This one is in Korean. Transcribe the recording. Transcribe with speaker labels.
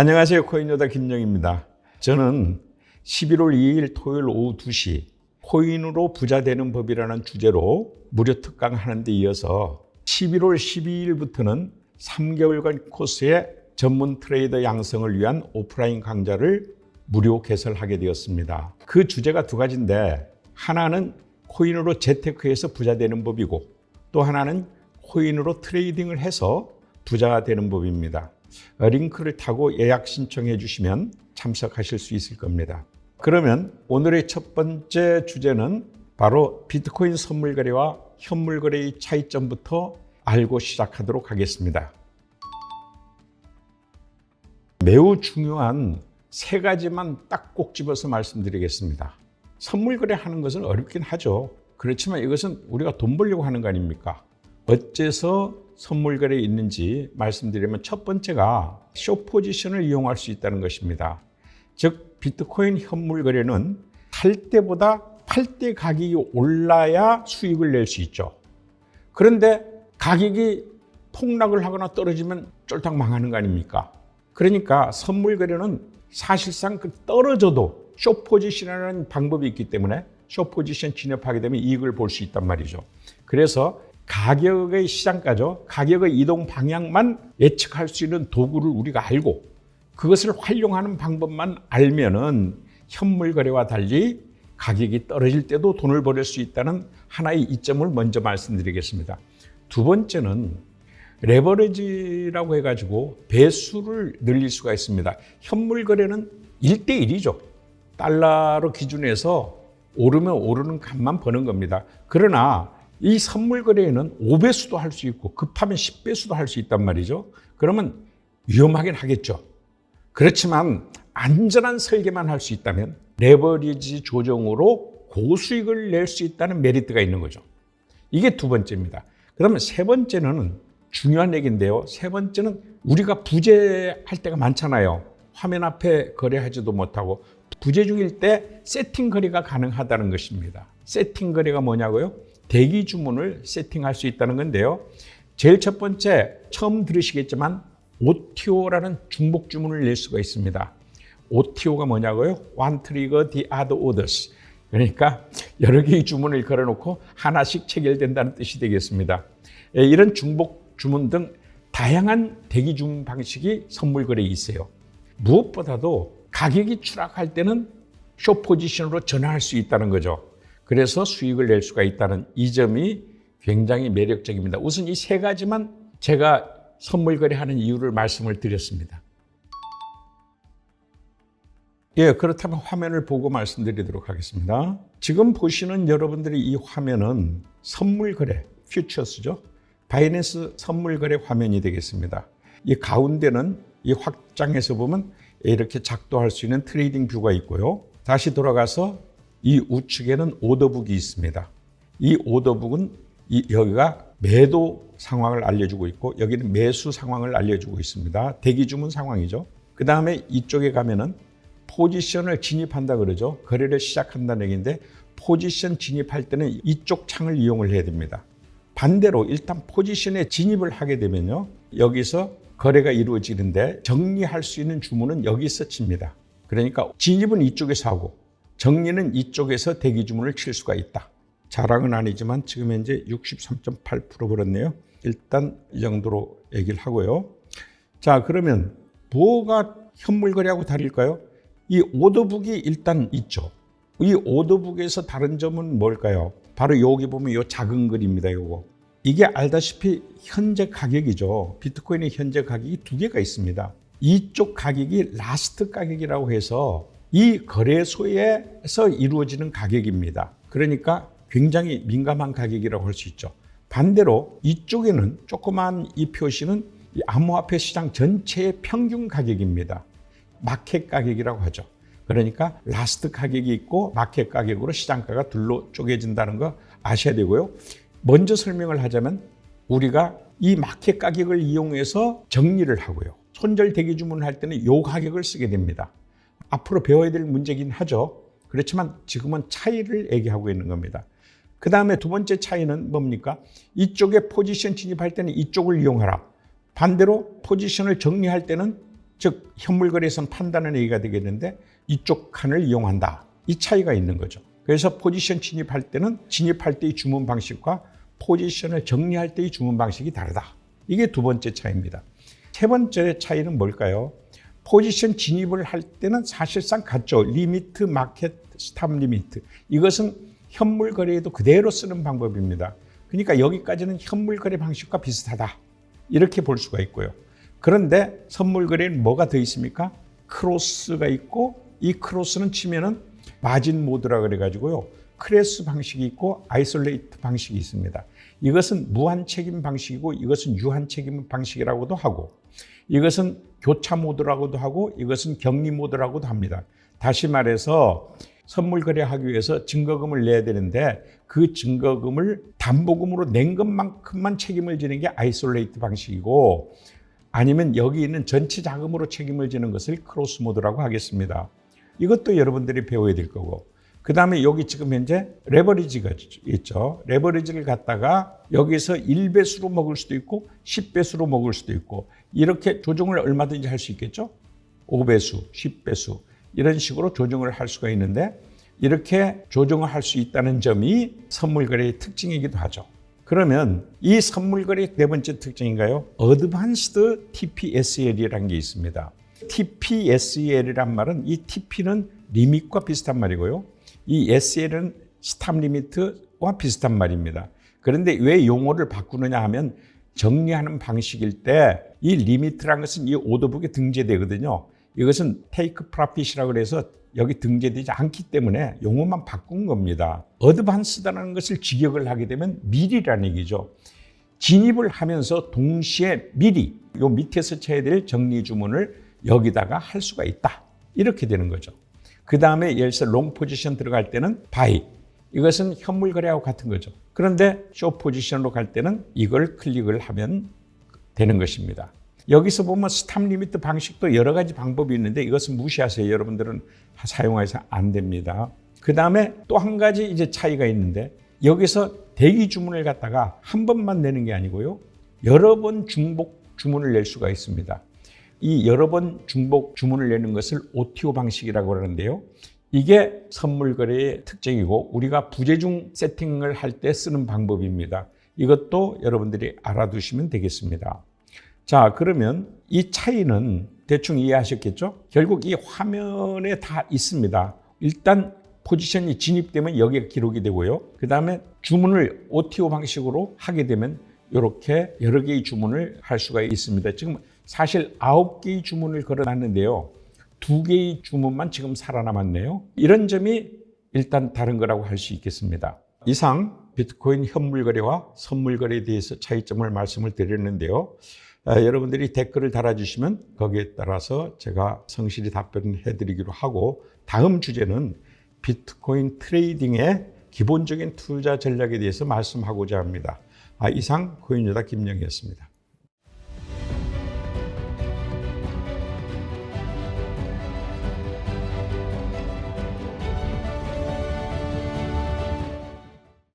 Speaker 1: 안녕하세요. 코인요다 김영입니다. 저는 11월 2일 토요일 오후 2시 코인으로 부자 되는 법이라는 주제로 무료 특강 하는 데 이어서 11월 12일부터는 3개월간 코스의 전문 트레이더 양성을 위한 오프라인 강좌를 무료 개설하게 되었습니다. 그 주제가 두 가지인데 하나는 코인으로 재테크해서 부자 되는 법이고 또 하나는 코인으로 트레이딩을 해서 부자가 되는 법입니다. 어, 링크를 타고 예약 신청해 주시면 참석하실 수 있을 겁니다. 그러면 오늘의 첫 번째 주제는 바로 비트코인 선물 거래와 현물 거래의 차이점부터 알고 시작하도록 하겠습니다. 매우 중요한 세 가지만 딱 꼭 집어서 말씀드리겠습니다. 선물 거래하는 것은 어렵긴 하죠. 그렇지만 이것은 우리가 돈 벌려고 하는 거 아닙니까? 어째서 선물 거래에 있는지 말씀드리면 첫 번째가 쇼 포지션을 이용할 수 있다는 것입니다. 즉 비트코인 현물 거래는 살 때보다 팔 때 가격이 올라야 수익을 낼 수 있죠. 그런데 가격이 폭락을 하거나 떨어지면 쫄딱 망하는 거 아닙니까? 그러니까 선물 거래는 사실상 그 떨어져도 쇼 포지션이라는 방법이 있기 때문에 쇼 포지션 진입하게 되면 이익을 볼 수 있단 말이죠. 그래서 가격의 시장가죠. 가격의 이동 방향만 예측할 수 있는 도구를 우리가 알고 그것을 활용하는 방법만 알면은 현물 거래와 달리 가격이 떨어질 때도 돈을 벌을 수 있다는 하나의 이점을 먼저 말씀드리겠습니다. 두 번째는 레버리지라고 해가지고 배수를 늘릴 수가 있습니다. 현물 거래는 1대1이죠. 달러로 기준해서 오르면 오르는 값만 버는 겁니다. 그러나 이 선물 거래에는 5배수도 할 수 있고 급하면 10배수도 할 수 있단 말이죠. 그러면 위험하긴 하겠죠. 그렇지만 안전한 설계만 할 수 있다면 레버리지 조정으로 고수익을 낼 수 있다는 메리트가 있는 거죠. 이게 두 번째입니다. 그러면 세 번째는 중요한 얘기인데요. 세 번째는 우리가 부재할 때가 많잖아요. 화면 앞에 거래하지도 못하고 부재 중일 때 세팅 거래가 가능하다는 것입니다. 세팅 거래가 뭐냐고요? 대기 주문을 세팅할 수 있다는 건데요. 제일 첫 번째 처음 들으시겠지만 OTO라는 중복 주문을 낼 수가 있습니다. OTO가 뭐냐고요? One trigger the other orders. 그러니까 여러 개의 주문을 걸어놓고 하나씩 체결된다는 뜻이 되겠습니다. 예, 이런 중복 주문 등 다양한 대기 주문 방식이 선물 거래에 있어요. 무엇보다도 가격이 추락할 때는 쇼 포지션으로 전환할 수 있다는 거죠. 그래서 수익을 낼 수가 있다는 이 점이 굉장히 매력적입니다. 우선 이 세 가지만 제가 선물 거래 하는 이유를 말씀을 드렸습니다. 예, 그렇다면 화면을 보고 말씀드리도록 하겠습니다. 지금 보시는 여러분들이 이 화면은 선물 거래, 퓨처스죠. 바이낸스 선물 거래 화면이 되겠습니다. 이 가운데는 이 확장해서 보면 이렇게 작동할 수 있는 트레이딩 뷰가 있고요. 다시 돌아가서 이 우측에는 오더북이 있습니다. 이 오더북은 이 여기가 매도 상황을 알려주고 있고 여기는 매수 상황을 알려주고 있습니다. 대기 주문 상황이죠. 그 다음에 이쪽에 가면은 포지션을 진입한다 그러죠. 거래를 시작한다는 얘기인데 포지션 진입할 때는 이쪽 창을 이용을 해야 됩니다. 반대로 일단 포지션에 진입을 하게 되면요. 여기서 거래가 이루어지는데 정리할 수 있는 주문은 여기서 칩니다. 그러니까 진입은 이쪽에서 하고 정리는 이쪽에서 대기 주문을 칠 수가 있다. 자랑은 아니지만 지금 현재 63.8% 벌었네요. 일단 이 정도로 얘기를 하고요. 자, 그러면 뭐가 현물 거래하고 다를까요? 이 오더북이 일단 있죠. 이 오더북에서 다른 점은 뭘까요? 바로 여기 보면 이 작은 글입니다. 요거. 이게 알다시피 현재 가격이죠. 비트코인의 현재 가격이 두 개가 있습니다. 이쪽 가격이 라스트 가격이라고 해서 이 거래소에서 이루어지는 가격입니다. 그러니까 굉장히 민감한 가격이라고 할 수 있죠. 반대로 이쪽에는 조그만 이 표시는 이 암호화폐 시장 전체의 평균 가격입니다. 마켓 가격이라고 하죠. 그러니까 라스트 가격이 있고 마켓 가격으로 시장가가 둘로 쪼개진다는 거 아셔야 되고요. 먼저 설명을 하자면 우리가 이 마켓 가격을 이용해서 정리를 하고요. 손절 대기 주문을 할 때는 요 가격을 쓰게 됩니다. 앞으로 배워야 될 문제긴 하죠. 그렇지만 지금은 차이를 얘기하고 있는 겁니다. 그 다음에 두 번째 차이는 뭡니까? 이쪽에 포지션 진입할 때는 이쪽을 이용하라. 반대로 포지션을 정리할 때는 즉 현물 거래에서는 판단은 A가 되겠는데 이쪽 칸을 이용한다. 이 차이가 있는 거죠. 그래서 포지션 진입할 때는 진입할 때의 주문 방식과 포지션을 정리할 때의 주문 방식이 다르다. 이게 두 번째 차이입니다. 세 번째 차이는 뭘까요? 포지션 진입을 할 때는 사실상 같죠. 리미트, 마켓, 스탑 리미트. 이것은 현물 거래에도 그대로 쓰는 방법입니다. 그러니까 여기까지는 현물 거래 방식과 비슷하다. 이렇게 볼 수가 있고요. 그런데 선물 거래는 뭐가 더 있습니까? 크로스가 있고 이 크로스는 치면은 마진 모드라 그래 가지고요. 크레스 방식이 있고 아이솔레이트 방식이 있습니다. 이것은 무한 책임 방식이고 이것은 유한 책임 방식이라고도 하고 이것은 교차 모드라고도 하고 이것은 격리 모드라고도 합니다. 다시 말해서 선물 거래하기 위해서 증거금을 내야 되는데 그 증거금을 담보금으로 낸 것만큼만 책임을 지는 게 아이솔레이트 방식이고 아니면 여기 있는 전체 자금으로 책임을 지는 것을 크로스 모드라고 하겠습니다. 이것도 여러분들이 배워야 될 거고 그 다음에 여기 지금 현재 레버리지가 있죠. 레버리지를 갖다가 여기서 1배수로 먹을 수도 있고 10배수로 먹을 수도 있고 이렇게 조정을 얼마든지 할 수 있겠죠. 5배수, 10배수 이런 식으로 조정을 할 수가 있는데 이렇게 조정을 할 수 있다는 점이 선물 거래의 특징이기도 하죠. 그러면 이 선물 거래의 네 번째 특징인가요? 어드밴스드 TPSL이라는 게 있습니다. TPSL이란 말은 이 TP는 리밋과 비슷한 말이고요. 이 SL은 스탑 리미트와 비슷한 말입니다. 그런데 왜 용어를 바꾸느냐 하면 정리하는 방식일 때 이 리미트라는 것은 이 오더북에 등재되거든요. 이것은 테이크 프라핏이라고 해서 여기 등재되지 않기 때문에 용어만 바꾼 겁니다. 어드밴스다라는 것을 직역을 하게 되면 미리라는 얘기죠. 진입을 하면서 동시에 미리 요 밑에서 쳐야 될 정리 주문을 여기다가 할 수가 있다. 이렇게 되는 거죠. 그 다음에 예를 들어서 롱 포지션 들어갈 때는 바이. 이것은 현물 거래하고 같은 거죠. 그런데 쇼 포지션으로 갈 때는 이걸 클릭을 하면 되는 것입니다. 여기서 보면 스탑 리미트 방식도 여러 가지 방법이 있는데 이것은 무시하세요. 여러분들은 사용해서 안 됩니다. 그 다음에 또 한 가지 이제 차이가 있는데 여기서 대기 주문을 갖다가 한 번만 내는 게 아니고요. 여러 번 중복 주문을 낼 수가 있습니다. 이 여러 번 중복 주문을 내는 것을 OTO 방식이라고 하는데요. 이게 선물 거래의 특징이고 우리가 부재중 세팅을 할 때 쓰는 방법입니다. 이것도 여러분들이 알아두시면 되겠습니다. 자, 그러면 이 차이는 대충 이해하셨겠죠? 결국 이 화면에 다 있습니다. 일단 포지션이 진입되면 여기가 기록이 되고요. 그 다음에 주문을 OTO 방식으로 하게 되면 이렇게 여러 개의 주문을 할 수가 있습니다. 지금 사실 아홉 개의 주문을 걸어놨는데요. 두 개의 주문만 지금 살아남았네요. 이런 점이 일단 다른 거라고 할 수 있겠습니다. 이상 비트코인 현물 거래와 선물 거래에 대해서 차이점을 말씀을 드렸는데요. 아, 여러분들이 댓글을 달아주시면 거기에 따라서 제가 성실히 답변을 해드리기로 하고 다음 주제는 비트코인 트레이딩의 기본적인 투자 전략에 대해서 말씀하고자 합니다. 아, 이상 코인여다 김영이었습니다.